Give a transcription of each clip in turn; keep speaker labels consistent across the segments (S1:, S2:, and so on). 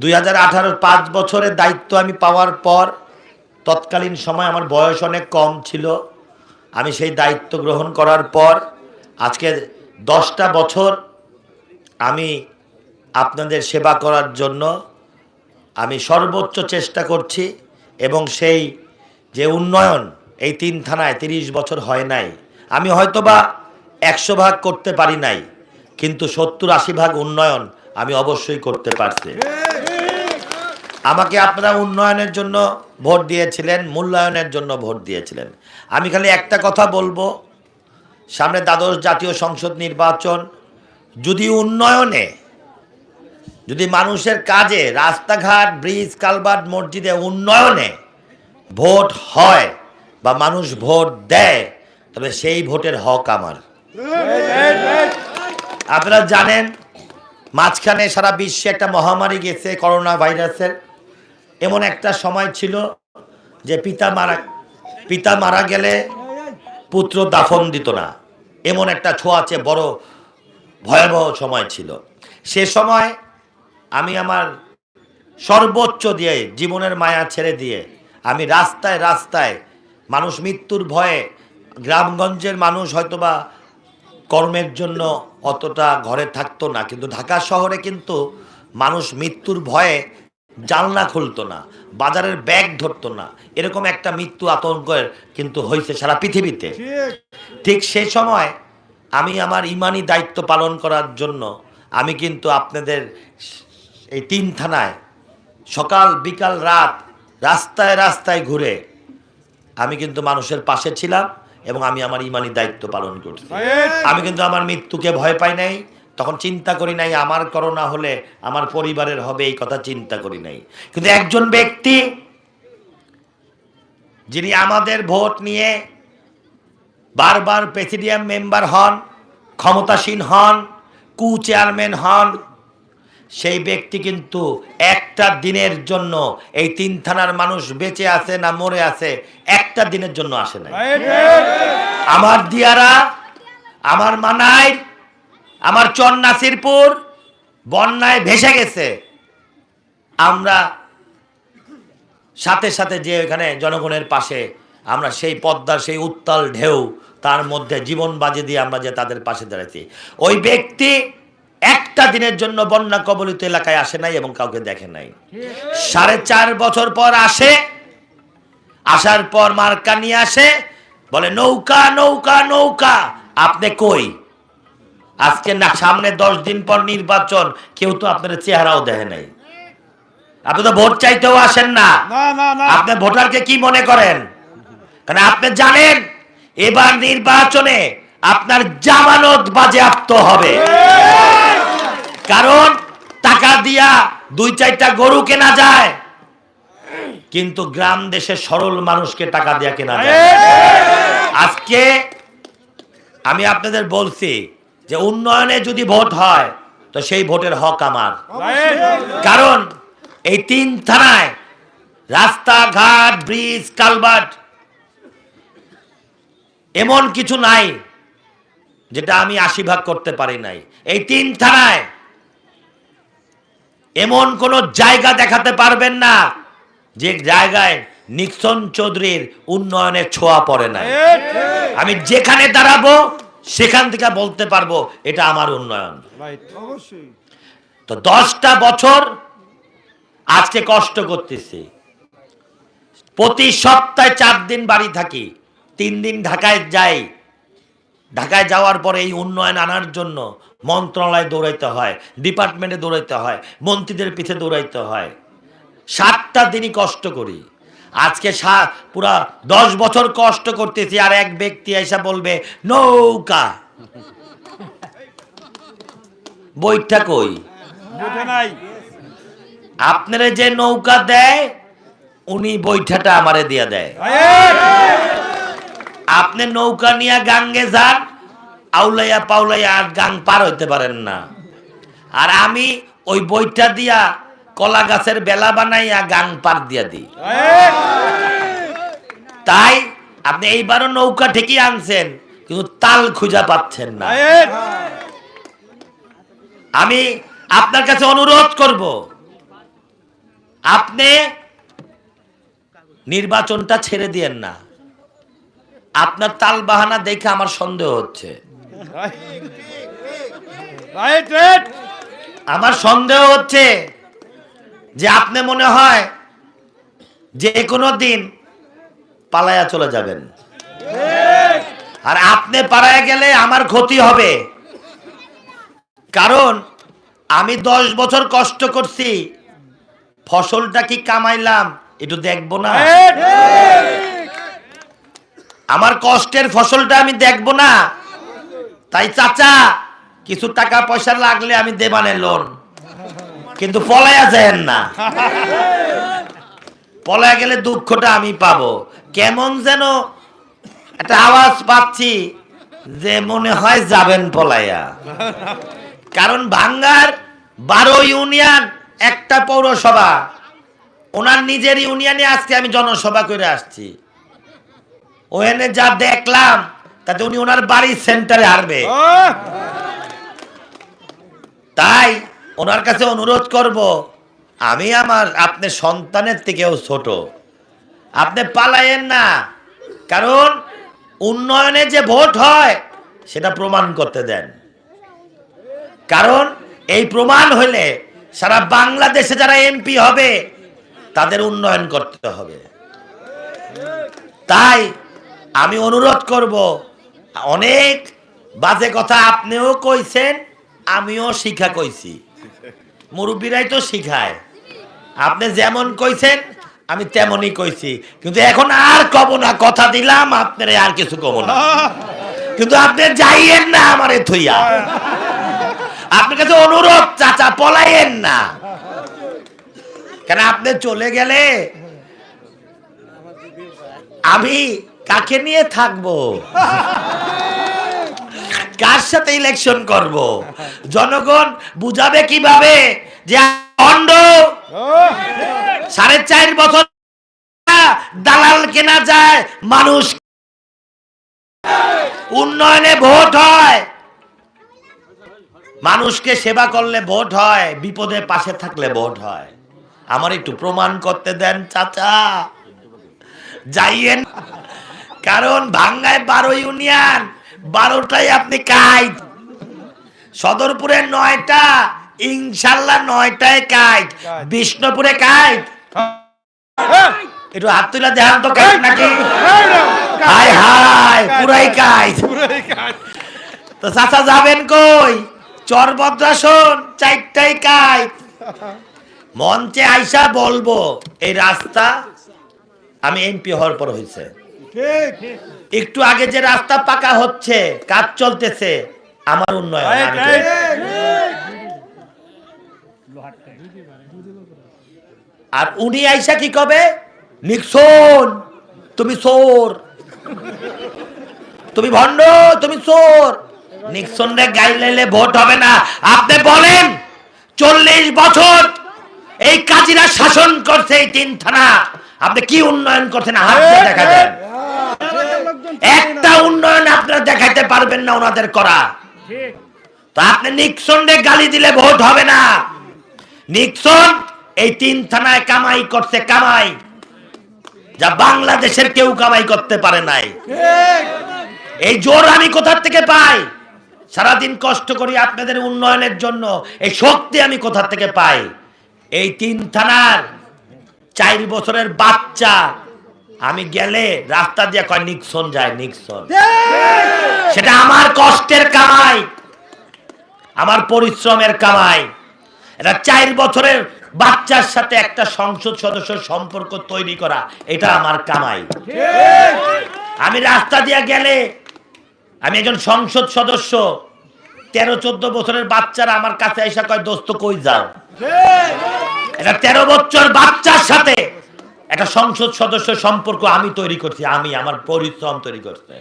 S1: দুই হাজার আঠারো পাঁচ বছরের দায়িত্ব আমি পাওয়ার পর তৎকালীন সময় আমার বয়স অনেক কম ছিল। আমি সেই দায়িত্ব গ্রহণ করার পর আজকে দশটা বছর আমি আপনাদের সেবা করার জন্য আমি সর্বোচ্চ চেষ্টা করছি এবং সেই যে উন্নয়ন এই তিন থানায় তিরিশ বছর হয় নাই। আমি হয়তোবা একশো ভাগ করতে পারি নাই, কিন্তু সত্তর আশি ভাগ উন্নয়ন আমি অবশ্যই করতে পারছি। আমাকে আপনারা উন্নয়নের জন্য ভোট দিয়েছিলেন, মূল্যায়নের জন্য ভোট দিয়েছিলেন। আমি খালি একটা কথা বলব, সামনে দ্বাদশ জাতীয় সংসদ নির্বাচন, যদি উন্নয়নে, যদি মানুষের কাজে রাস্তাঘাট, ব্রিজ কালভার্ট মসজিদে উন্নয়নে ভোট হয় বা মানুষ ভোট দেয়, তবে সেই ভোটের হক আমার। আপনারা জানেন, মাঝখানে সারা বিশ্বে একটা মহামারী গেছে, করোনা ভাইরাসের। এমন একটা সময় ছিল যে পিতা মারা পিতা মারা গেলে পুত্র দাফন দিত না। এমন একটা ছোঁয়া ছোঁয়াচে বড় ভয়াবহ সময় ছিল। সে সময় আমি আমার সর্বোচ্চ দিয়ে, জীবনের মায়া ছেড়ে দিয়ে, আমি রাস্তায় রাস্তায় মানুষ মৃত্যুর ভয়ে গ্রামগঞ্জের মানুষ হয়তোবা কর্মের জন্য অতটা ঘরে থাকতো না, কিন্তু ঢাকা শহরে কিন্তু মানুষ মৃত্যুর ভয়ে জানলা খুলতো না বাজারের ব্যাগ ধরতো না। এরকম একটা মৃত্যু আতঙ্কের কিন্তু হয়েছে সারা পৃথিবীতে। ঠিক সেই সময় আমি আমার ইমানি দায়িত্ব পালন করার জন্য আমি কিন্তু আপনাদের এই তিন থানায় সকাল বিকাল রাত রাস্তায় রাস্তায় ঘুরে আমি কিন্তু মানুষের পাশে ছিলাম এবং আমি আমার ইমানি দায়িত্ব পালন করছি। আমি কিন্তু আমার মৃত্যুকে ভয় পাই নাই। তখন চিন্তা করি নাই আমার করোনা হলে আমার পরিবারের হবে এই কথা চিন্তা করি নাই। কিন্তু একজন ব্যক্তি যিনি আমাদের ভোট নিয়ে বারবার প্রেসিডিয়াম মেম্বার হন ক্ষমতাসীন হন কু চেয়ারম্যান হন সেই ব্যক্তি কিন্তু একটা দিনের জন্য এই তিন থানার মানুষ বেঁচে আছে না মরে আছে একটা দিনের জন্য আসে না আমার দিয়ারা আমার মানাই আমার চর নাসিরপুর বন্যায় ভেসে গেছে। আমরা সাথে সাথে যে এখানে জনগণের পাশে, আমরা সেই পদ্মার সেই উত্তাল ঢেউ, তার মধ্যে জীবন বাজি দিয়ে আমরা যে তাদের পাশে দাঁড়াচ্ছি ওই ব্যক্তি একটা দিনের জন্য বন্যা কবলিত এলাকায় আসে নাই এবং কাউকে দেখে নাই। সাড়ে চার বছর পর আসে, আসার পর মার্কা নিয়ে আসে, বলে, নৌকা নৌকা নৌকা, আপনি কই? আজকে না সামনে দশ দিন পর নির্বাচন কেউ তো আপনার চেহারাও দেখে নাই। আপনি তো ভোট চাইতেও আসেন না। আপনি ভোটারকে কি মনে করেন? কারণ আপনি জানেন এবার নির্বাচনে আপনার জামানত বাজেয়াপ্ত হবে। কারণ টাকা দিয়া দুই চারটা গরু কেনা যায় কিন্তু গ্রাম দেশের সরল মানুষকে টাকা দিয়া কেনা যায়। আজকে আমি আপনাদের বলছি যে উন্নয়নে যদি ভোট হয়, তো সেই ভোটের হক আমার। কারণ এই তিন থানায় রাস্তাঘাট, ব্রিজ কালভার্ট এমন কিছু নাই যেটা আমি আশি ভাগ করতে পারি নাই। এই তিন থানায় এমন কোন জায়গা দেখাতে পারবেন না যে জায়গায় নিক্সন চৌধুরীর উন্নয়নের ছোঁয়া পড়ে নাই। আমি যেখানে দাঁড়াবো সেখান থেকে বলতে পারব এটা আমার উন্নয়ন। তো দশটা বছর আজকে কষ্ট করতেছি। প্রতি সপ্তাহে চার দিন বাড়ি থাকি তিন দিন ঢাকায় যাই। ঢাকায় যাওয়ার পরে এই উন্নয়ন আনার জন্য মন্ত্রণালয়ে দৌড়াইতে হয় ডিপার্টমেন্টে দৌড়াইতে হয় মন্ত্রীদের পিঠে দৌড়াইতে হয়। সাতটা দিনই কষ্ট করি। আজকে পুরা দশ বছর কষ্ট করতেছি আর এক ব্যক্তি এসে বলবে নৌকা। বইটা কই?
S2: নাই।
S1: আপনারা যে নৌকা দেয় উনি বৈঠাটা আমারে দিয়া দেয়। আপনি নৌকা নিয়ে গাঙ্গে যান আউলাইয়া পাউলাইয়া আর গাং পার হইতে পারেন না। আর আমি ওই বইটা দিয়া কলা গাছের বেলা বানাইয়া গাং পার দিয়া দিই তাই আপনি এইবারও নৌকা ঠিকই আনছেন কিন্তু তাল খুঁজা পাচ্ছেন না। আমি আপনার কাছে অনুরোধ করব আপনি নির্বাচনটা ছেড়ে দিয়েন না। আপনার তাল বাহানা দেখে আমার সন্দেহ হচ্ছে। আমার সন্দেহ হচ্ছে যে আপনি মনে হয় যে কোনো দিন পালায়া চলে যাবেন। আর আপনি পালায়া গেলে আমার ক্ষতি হবে। কারণ আমি দশ বছর কষ্ট করছি, ফসলটা কি কামাইলাম একটু দেখব না। আমার কষ্টের ফসলটা আমি দেখব না। তাই চাচা, কিছু টাকা পয়সা লাগলে আমি দেবানে লোন। কিন্তু পলায়া যায়েন না। পলায়া গেলে দুঃখটা আমি পাবো। কেমন যেন একটা আওয়াজ পাচ্ছি যে মনে হয় যাবেন পলায়া। কারণ ভাঙ্গার বারো ইউনিয়ন একটা পৌরসভা। ওনার নিজের ইউনিয়নে আজকে আমি জনসভা করে আসছি। ওখানে যা দেখলাম তাতে উনি ওনার বাড়ির সেন্টারে হারবে। তাই ওনার কাছে অনুরোধ করব, আমি আমার আপনি সন্তানের থেকেও ছোট। আপনি পালায়েন না, কারণ উন্নয়নে যে ভোট হয়, সেটা প্রমাণ করতে দেন। কারণ এই প্রমাণ হলে সারা বাংলাদেশে যারা এমপি হবে, তাদের উন্নয়ন করতে হবে। তাই আমি অনুরোধ করব, অনেক বাজে কথা আপনিও কইছেন, আমিও শিখা কইছি। মুরব্বীরাই তো শিখায়। আপনি যেমন কইছেন, আমি তেমনই কইছি। কিন্তু এখন আর কব না, কথা দিলাম, আপনারে আর কিছু কব না। কিন্তু আপনি যাইয়েন না আমারে থইয়া। আপনার কাছে অনুরোধ, চাচা পলাইয়েন না। কেন আপনি চলে গেলে আমি কাকে নিয়ে থাকব? কার সাথে ইলেকশন করব? জনগণ বুঝাবে কীভাবে যে অন্ড সাড়ে চার বছর দালাল কেনা যায়, মানুষ উন্নয়নে ভোট হয়। মানুষকে সেবা করলে ভোট হয়, বিপদে পাশে থাকলে ভোট হয়। আমার একটু প্রমাণ করতে দেন, চাচা। যাইয়েন। কারণ ভাঙ্গায় বারো ইউনিয়ন। বারোটাই আপনি কাইট। সদরপুরে নয়টা ইনশাল্লাহ নয়টায় কাইট। বিষ্ণুপুরে কাইট। একটু হাত তুলে দেখান তো কাইট নাকি? হাই হাই পুরাই কাইট। তো চাচা যাবেন কই? চরভদ্রাসন চারটাই কাইট। মঞ্চে আইসা বলব এই রাস্তা আমি এমপি হওয়ার পর হয়েছে।
S2: ঠিক।
S1: একটু আগে যে রাস্তা পাকা হচ্ছে কাজ চলতেছে আমার উন্নয়ন
S2: রাইট
S1: করি। আর উনি আইসা কি কবে? নিক্সন তুমি চোর। তুমি ভণ্ড তুমি চোর। নিক্সন রে গাইলে ভোট হবে না। আপনি বলেন চল্লিশ বছর এই কাজীরা শাসন করছে এই তিন থানা। আপনি কি উন্নয়ন করছেন? হাত দেখা দেন একটা উন্নয়ন আপনারা দেখাইতে পারবেন না ওনাদের করা। তো আপনি নিক্সন রে গালি দিলে ভোট হবে না। নিক্সন এই তিন থানায় কামাই করছে কামাই। যা বাংলাদেশের কেউ কামাই করতে পারে নাই। এই জোর আমি কোথার থেকে পাই? সারাদিন কষ্ট করি আপনাদের উন্নয়নের জন্য। এই শক্তি আমি কোথার থেকে পাই? এই তিন থানার চার বছরের বাচ্চা আমি গেলে রাস্তা দিয়ে কয় নিক্সন যায় নিক্সন। সেটা আমার কষ্টের কামাই আমার পরিশ্রমের কামাই। এটা চার বছরের বাচ্চার সাথে একটা সংসদ সদস্যের সম্পর্ক তৈরি করা এটা আমার কামাই। আমি রাস্তা দিয়ে গেলে আমি একজন সংসদ সদস্য তেরো চোদ্দ বছরের বাচ্চারা আমার কাছে এসে কয় দোস্ত কই যাও? এটা তেরো বছর বাচ্চার সাথে একটা সংসদ সদস্য সম্পর্ক আমি তৈরি করছি আমি আমার পরিশ্রম তৈরি করতে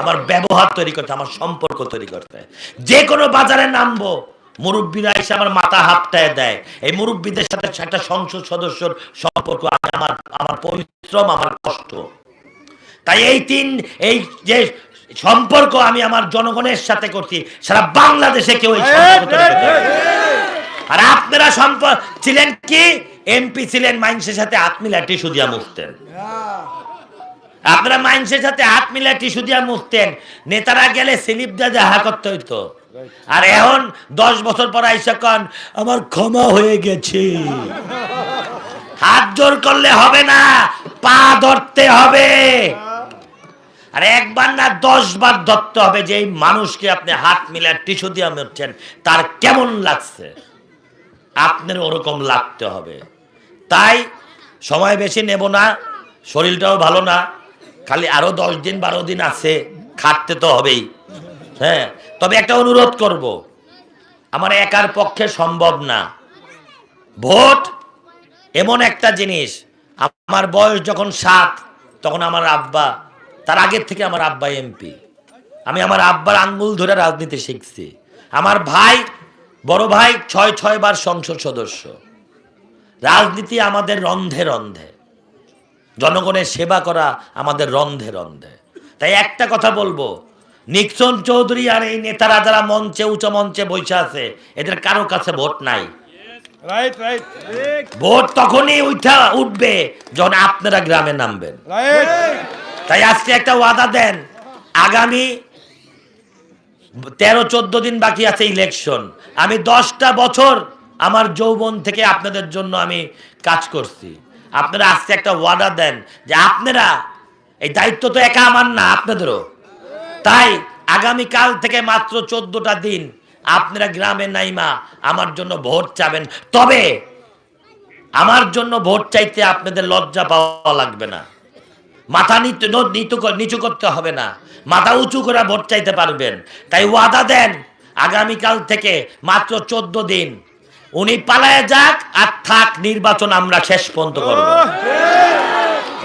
S1: আমার ব্যবহার তৈরি করতে আমার সম্পর্ক তৈরি করতে যে কোনো বাজারে নামবো মুরব্বীরা এসে আমার মাথা হাপটায় দেয়। এই মুরব্বীদের সাথে একটা সংসদ সদস্যর সম্পর্ক আমি আমার আমার পরিশ্রম আমার কষ্ট। তাই এই তিন এই যে সম্পর্ক আমি আমার জনগণের সাথে করছি সারা বাংলাদেশে কেউ। আর আপনারা সম্পর্ক ছিলেন কি? এমপি ছিলেন মাইন্সের সাথে হাত মিলা টিস্যু দিয়া মুছতেন। আপনারা মাইন্সের সাথে হাত মিলা টিস্যু দিয়া মুছতেন। নেতারা গেলে স্লিপ দিয়ে দেখা করতে হইতো। আর এখন দশ বছর পর আইসা কন আমার ক্ষমা হয়ে গেছে। হাত জোর করলে হবে না পা ধরতে হবে। আর একবার না দশ বার ধরতে হবে যে এই মানুষকে আপনি হাত মিলার টিস্যু দিয়ে মরছেন তার কেমন লাগছে? আপনার ওরকম লাগতে হবে। তাই সময় বেশি নেব না, শরীরটাও ভালো না, খালি আরও দশ দিন, বারো দিন আছে, খাটতে তো হবেই। হ্যাঁ তবে একটা অনুরোধ করব, আমার একার পক্ষে সম্ভব না। ভোট এমন একটা জিনিস, আমার বয়স যখন সাত, তখন আমার আব্বা, তার আগের থেকে আমার আব্বা এমপি। আমি আমার আব্বার আঙ্গুল ধরে রাজনীতি শিখছি। আমার ভাই বড় ভাই ছয় ছয় বার সংসদ সদস্য। রাজনীতি আমাদের রন্ধে রন্ধে। জনগণের সেবা করা আমাদের রন্ধে রন্ধে। তাই একটা কথা বলব নিক্সন চৌধুরী আর এই নেতারা যারা মঞ্চে উঁচু মঞ্চে বসে আছে এদের কারও কাছে ভোট নাই। ভোট তখনই উঠা উঠবে যখন আপনারা গ্রামে নামবেন। তাই আজকে একটা ওয়াদা দেন আগামী তেরো, চোদ্দ দিন বাকি আছে ইলেকশন আমি দশটা বছর আমার যৌবন থেকে আপনাদের জন্য আমি কাজ করছি। আপনারা আজকে একটা ওয়াদা দেন যে আপনারা, এই দায়িত্ব তো একা আমার না, আপনাদেরও। তাই আগামী কাল থেকে মাত্র চোদ্দটা দিন আপনারা গ্রামে নাইমা আমার জন্য ভোট চাবেন। তবে আমার জন্য ভোট চাইতে আপনাদের লজ্জা পাওয়া লাগবে না। মাথা নিচু নিচু করতে হবে না। মাথা উঁচু করে ভোট চাইতে পারবেন। তাই ওয়াদা দেন, আগামীকাল থেকে মাত্র চোদ্দ দিন। উনি পালায় যাক আর থাক, নির্বাচন আমরা শেষ পর্যন্ত করব।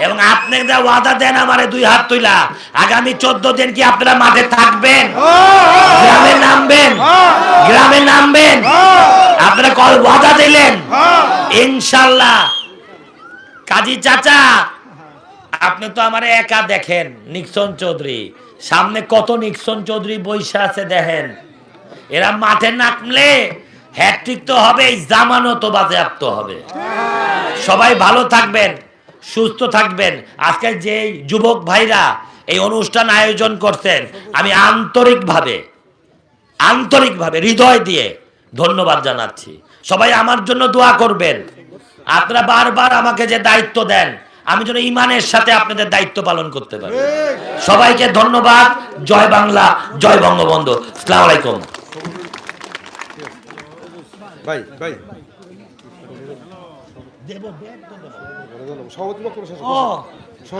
S1: এবং আপনি যা ওয়াদা দেন আমারে দুই হাত তুইলা। আগামী চোদ্দ দিন কি আপনারা মাঠে থাকবেন? গ্রামে নামবেন? গ্রামে নামবেন? আপনারা কল ওয়াদা দিলেন? ইনশাল্লাহ। কাজী চাচা আপনি তো আমার একা দেখেন, নিক্সন চৌধুরী। সামনে কত নিক্সন চৌধুরী বৈশা আছে দেখেন। এরা মাঠে নামলে হ্যাট্রিক তো হবেই জামানো তো বাজেয়াপ্ত হবে। সবাই ভালো থাকবেন, সুস্থ থাকবেন। আজকে যে যুবক ভাইরা এই অনুষ্ঠান আয়োজন করছেন, আমি আন্তরিকভাবে আন্তরিকভাবে হৃদয় দিয়ে ধন্যবাদ জানাচ্ছি। সবাই আমার জন্য দোয়া করবেন। আপনারা বারবার আমাকে যে দায়িত্ব দেন আমি যেন ইমানের সাথে আপনাদের দায়িত্ব পালন করতে পারি। সবাইকে ধন্যবাদ। জয় বাংলা জয় বঙ্গবন্ধু। সালাম আলাইকুম।
S2: ভাই ভাই।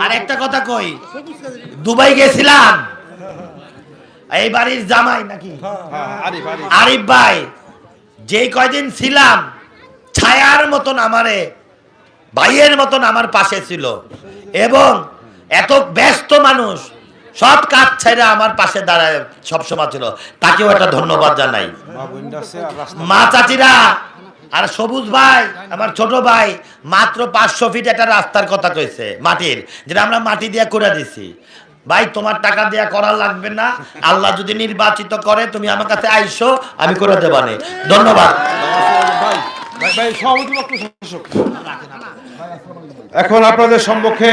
S1: আর একটা কথা কই? দুবাই গেছিলাম। এই বাড়ির জামাই নাকি?
S2: হ্যাঁ আরিফ
S1: ভাই যে কয়দিন ছিলাম ছায়ার মতন আমারে ভাইয়ের মতন আমার পাশে ছিল। এবং এত ব্যস্ত মানুষ, সব কাজ ছেড়ে আমার পাশে দাঁড়ায় সবসময় ছিল। তাকেও একটা ধন্যবাদ জানাই।
S2: মা
S1: চাচিরা আর সবুজ ভাই, আমার ছোট ভাই, মাত্র পাঁচশো ফিট একটা রাস্তার কথা কইছে মাটির, যেটা আমরা মাটি দিয়ে করে দিছি। ভাই, তোমার টাকা দেয়া করা লাগবে না। আল্লাহ যদি নির্বাচিত করে, তুমি আমার কাছে আইসো, আমি করে দেবানে ধন্যবাদ।
S2: ভাই ভাই। এখন আপনাদের সম্মুখে